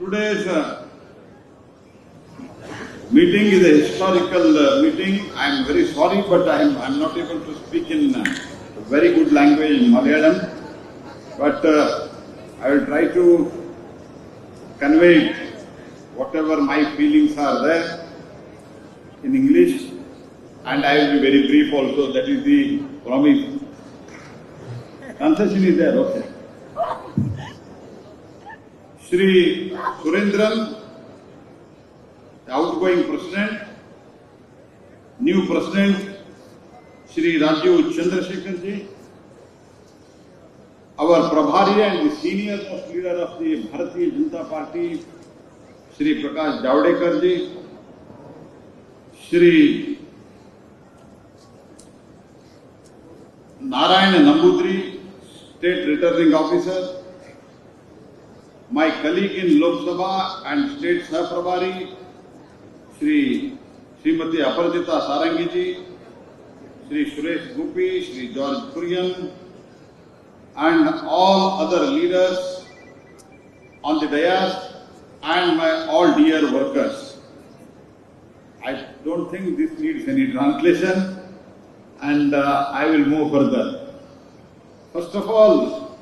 Today's uh, meeting is a historical uh, meeting. I am very sorry, but I am I am not able to speak in uh, very good language in Malayalam. But uh, I will try to convey whatever my feelings are there in English, and I will be very brief also. That is the promise. Concession is there, okay. Surendran, the outgoing president, new president, Shri Rajiv Chandrasekhar ji, our Prabhari and the senior most leader of the Bharatiya Janata Party, Shri Prakash Javadekar ji, Shri Narayana Nambudri, State Returning Officer, my colleague in Lok Sabha and State Sahaprabhari, Shri Srimati Aparajita Sarangi ji, Shri Suresh Gupi, Shri George Kurian, and all other leaders on the dais and my all dear workers. I don't think this needs any translation and uh, I will move further. First of all,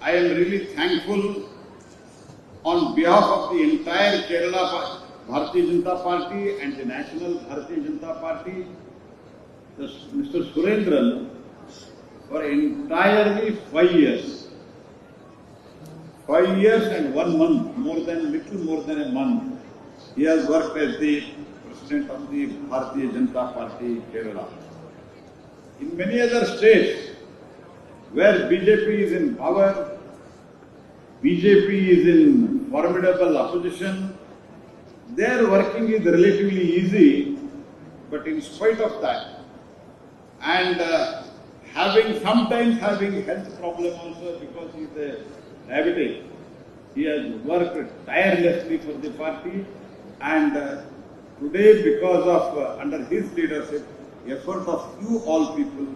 I am really thankful on behalf of the entire Kerala Bharatiya Janata Party and the National Bharatiya Janata Party, Mr. Surendran, for entirely five years. Five years and one month, more than, little more than a month, he has worked as the president of the Bharatiya Janata Party, Kerala. In many other states, where BJP is in power, BJP is in formidable opposition. Their working is relatively easy, but in spite of that, and uh, having sometimes having health problem also because he is a diabetic, he has worked tirelessly for the party, and uh, today because of uh, under his leadership, effort of you all people,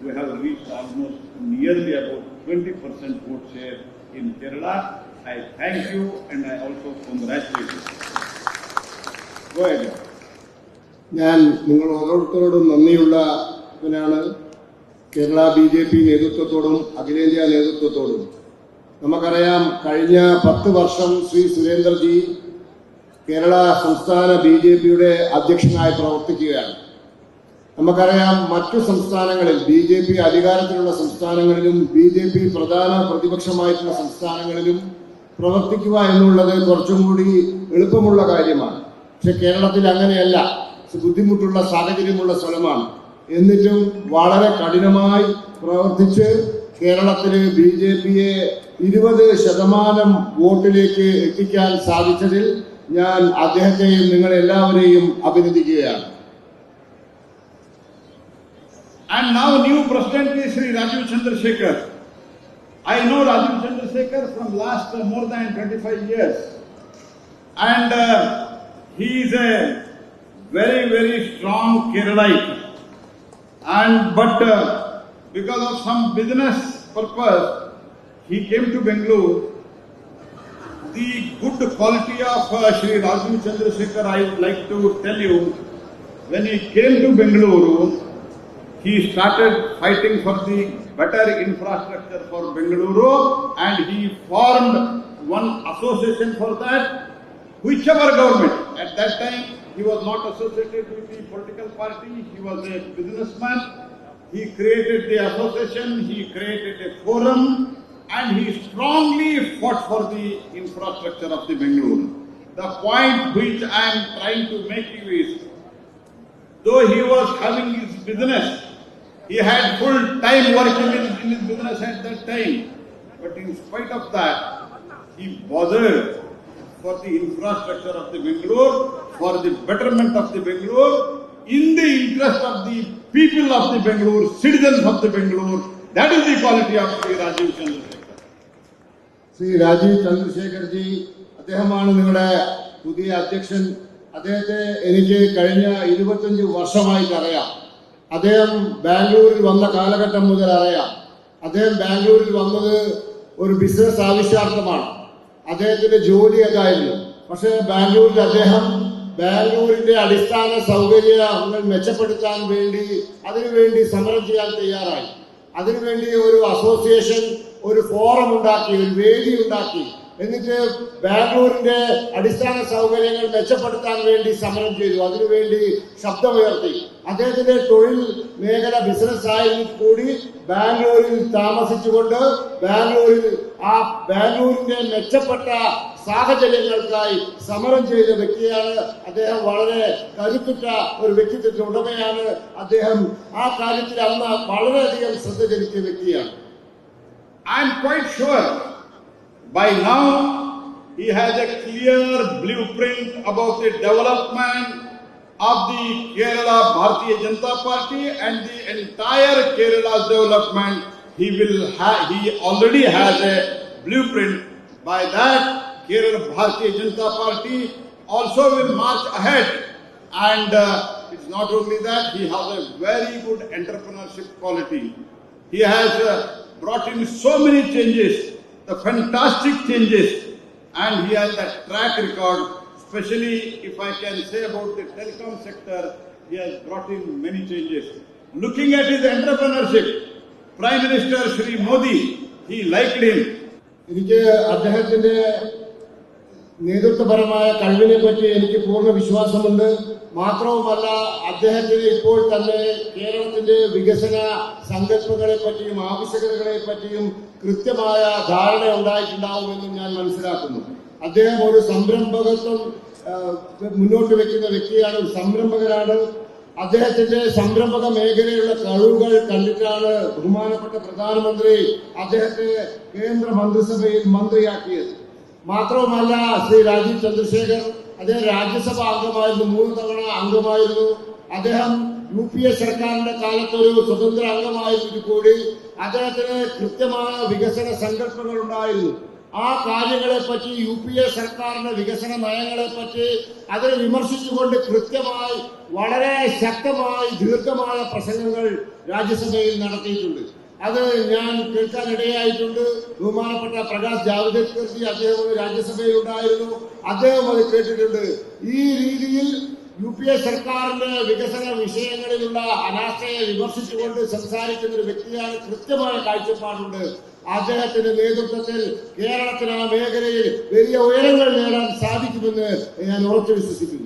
we have reached almost nearly about 20% vote share in Kerala. I thank you and I also congratulate you. Go ahead. ഞാൻ നിങ്ങൾ ഓരോരുത്തരോടും നന്ദിയുള്ളവനാണ് Kerala B J P നേതൃത്വത്തോടും അഖിലേന്ത്യാ നേതൃത്വത്തോടും നമുക്കറിയാം കഴിഞ്ഞ പത്ത് വർഷം ശ്രീ സുരേന്ദ്രജി കേരള സംസ്ഥാന ബി ജെ പിയുടെ അധ്യക്ഷനായി പ്രവർത്തിക്കുകയാണ് നമുക്കറിയാം മറ്റു സംസ്ഥാനങ്ങളിൽ ബി ജെ പി അധികാരത്തിലുള്ള സംസ്ഥാനങ്ങളിലും ബി ജെ പി പ്രധാന പ്രതിപക്ഷമായിട്ടുള്ള സംസ്ഥാനങ്ങളിലും പ്രവർത്തിക്കുക എന്നുള്ളത് കുറച്ചും കൂടി എളുപ്പമുള്ള കാര്യമാണ്. പക്ഷെ കേരളത്തിൽ അങ്ങനെയല്ല. ബുദ്ധിമുട്ടുള്ള സാഹചര്യമുള്ള സ്ഥലമാണ്. എന്നിട്ടും വളരെ കഠിനമായി പ്രവർത്തിച്ച് കേരളത്തിലെ ബി ജെ പിയെ ഇരുപത് ശതമാനം വോട്ടിലേക്ക് എത്തിക്കാൻ സാധിച്ചതിൽ ഞാൻ അദ്ദേഹത്തെയും നിങ്ങളെല്ലാവരെയും അഭിനന്ദിക്കുകയാണ്. And now new president is Sri. I know Rajiv Chandrasekhar from last uh, more than 25 years. And uh, he is a very, very strong Keralaite. And but uh, because of some business purpose, he came to Bengaluru. The good quality of uh, Sri Rajiv Chandrasekhar, I would like to tell you, when he came to Bengaluru, he started fighting for the better infrastructure for Bengaluru and he formed one association for that. Whichever government, at that time he was not associated with the political party, he was a businessman. He created the association, he created a forum and he strongly fought for the infrastructure of the Bengaluru. The point which I am trying to make you is though he was having his business, he had full time working in, in his business at that time. But in spite of that, he bothered for the infrastructure of the Bangalore, for the betterment of the Bangalore, in the interest of the people of the Bangalore, citizens of the Bangalore. That is the quality of Sri Rajiv Chandrasekhar. Shri Rajiv ചന്ദ്രശേഖർജി അദ്ദേഹമാണ് നിങ്ങളുടെ പുതിയ അധ്യക്ഷൻ അദ്ദേഹത്തെ എനിക്ക് കഴിഞ്ഞ ഇരുപത്തഞ്ച് വർഷമായിട്ട് അറിയാം അദ്ദേഹം ബാംഗ്ലൂരിൽ വന്ന കാലഘട്ടം മുതൽ അറിയാം. അദ്ദേഹം ബാംഗ്ലൂരിൽ വന്നത് ഒരു ബിസിനസ് ആവശ്യാർത്ഥമാണ് അദ്ദേഹത്തിന്റെ ജോലി അതായിരുന്നു. പക്ഷെ ബാംഗ്ലൂരിൽ അദ്ദേഹം ബാംഗ്ലൂരിന്റെ അടിസ്ഥാന സൗകര്യങ്ങൾ മെച്ചപ്പെടുത്താൻ വേണ്ടി അതിനുവേണ്ടി സമരം ചെയ്യാൻ തയ്യാറായി. അതിനുവേണ്ടി ഒരു അസോസിയേഷൻ ഒരു ഫോറം ഉണ്ടാക്കി ഒരു വേദി ഉണ്ടാക്കി. എന്നിട്ട് ബാംഗ്ലൂരിന്റെ അടിസ്ഥാന സൗകര്യങ്ങൾ മെച്ചപ്പെടുത്താൻ വേണ്ടി സമരം ചെയ്തു. അതിനുവേണ്ടി ശബ്ദമുയർത്തി. അദ്ദേഹത്തിന്റെ തൊഴിൽ മേഖല ബിസിനസ് ആയിരുന്നു കൂടി ബാംഗ്ലൂരിൽ താമസിച്ചുകൊണ്ട് ബാംഗ്ലൂരിൽ ആ ബാംഗ്ലൂരിന്റെ മെച്ചപ്പെട്ട സാഹചര്യങ്ങൾക്കായി സമരം ചെയ്ത വ്യക്തിയാണ് അദ്ദേഹം. വളരെ കരുത്തുറ്റ ഒരു വ്യക്തിത്വത്തിന്റെ ഉടമയാണ് അദ്ദേഹം. ആ കാര്യത്തിൽ അന്ന് വളരെയധികം ശ്രദ്ധ ചെലുത്തിയ വ്യക്തിയാണ്. I am sure by now he has a clear blueprint about the development of the Kerala Bharatiya Janata Party and the entire Kerala's development. He will he already has a blueprint. By that, Kerala Bharatiya Janata Party also will march ahead. And uh, it's not only that, he has a very good entrepreneurship quality. He has uh, brought in so many changes, the fantastic changes, and he has that track record. Especially if I can say about the telecom sector, he has brought in many changes. Looking at his entrepreneurship, Prime Minister Shri Modi, he liked him. എനിക്ക് അദ്ദേഹത്തിന്റെ നേതൃത്വപരമായ കഴിവിനെ പറ്റി എനിക്ക് പൂർണ വിശ്വാസമുണ്ട് മാത്രവുമല്ല അദ്ദേഹത്തിന് ഇപ്പോൾ തന്നെ കേരളത്തിന്റെ വികസന സങ്കല്പങ്ങളെ പറ്റിയും ആവശ്യകതകളെ പറ്റിയും കൃത്യമായ ധാരണ ഉണ്ടായിട്ടുണ്ടാവുമെന്നും ഞാൻ മനസ്സിലാക്കുന്നു അദ്ദേഹം ഒരു സംരംഭകത്വം മുന്നോട്ട് വെക്കുന്ന വ്യക്തിയാണ്. ഒരു അദ്ദേഹത്തിന്റെ സംരംഭക മേഖലയിലുള്ള കഴിവുകൾ കണ്ടിട്ടാണ് ബഹുമാനപ്പെട്ട പ്രധാനമന്ത്രി അദ്ദേഹത്തെ കേന്ദ്ര മന്ത്രിസഭയിൽ മന്ത്രിയാക്കിയത്. മാത്രവുമല്ല ശ്രീ രാജീവ് ചന്ദ്രശേഖർ അദ്ദേഹം രാജ്യസഭ അംഗമായിരുന്നു മൂന്ന് തവണ അംഗമായിരുന്നു. അദ്ദേഹം യു പി എ സർക്കാരിന്റെ കാലത്ത് ഒരു സ്വതന്ത്ര അംഗമായിരുന്നു കൂടി അദ്ദേഹത്തിന് കൃത്യമായ വികസന സങ്കല്പങ്ങൾ ഉണ്ടായിരുന്നു ആ കാര്യങ്ങളെ പറ്റി യു പി എ സർക്കാരിന്റെ വികസന നയങ്ങളെ പറ്റി അതിനെ വിമർശിച്ചുകൊണ്ട് കൃത്യമായി വളരെ ശക്തമായി ദീർഘമായ പ്രസംഗങ്ങൾ രാജ്യസഭയിൽ നടത്തിയിട്ടുണ്ട്. അത് ഞാൻ കേൾക്കാനിടയായിട്ടുണ്ട്. ബഹുമാനപ്പെട്ട പ്രകാശ് ജാവ്ദേക്കർജി അദ്ദേഹം രാജ്യസഭയിൽ ഉണ്ടായിരുന്നു. അദ്ദേഹം അത് കേട്ടിട്ടുണ്ട്. ഈ രീതിയിൽ യു പി എ സർക്കാരിന്റെ വികസന വിഷയങ്ങളിലുള്ള അനാസ്ഥയെ വിമർശിച്ചുകൊണ്ട് സംസാരിക്കുന്ന ഒരു വ്യക്തിയാണ് കൃത്യമായ കാഴ്ചപ്പാടുണ്ട്. അദ്ദേഹത്തിന്റെ നേതൃത്വത്തിൽ കേരളത്തിന് ആ മേഖലയിൽ വലിയ ഉയരങ്ങൾ നേടാൻ സാധിക്കുമെന്ന് ഞാൻ ഉറച്ചു വിശ്വസിക്കുന്നു.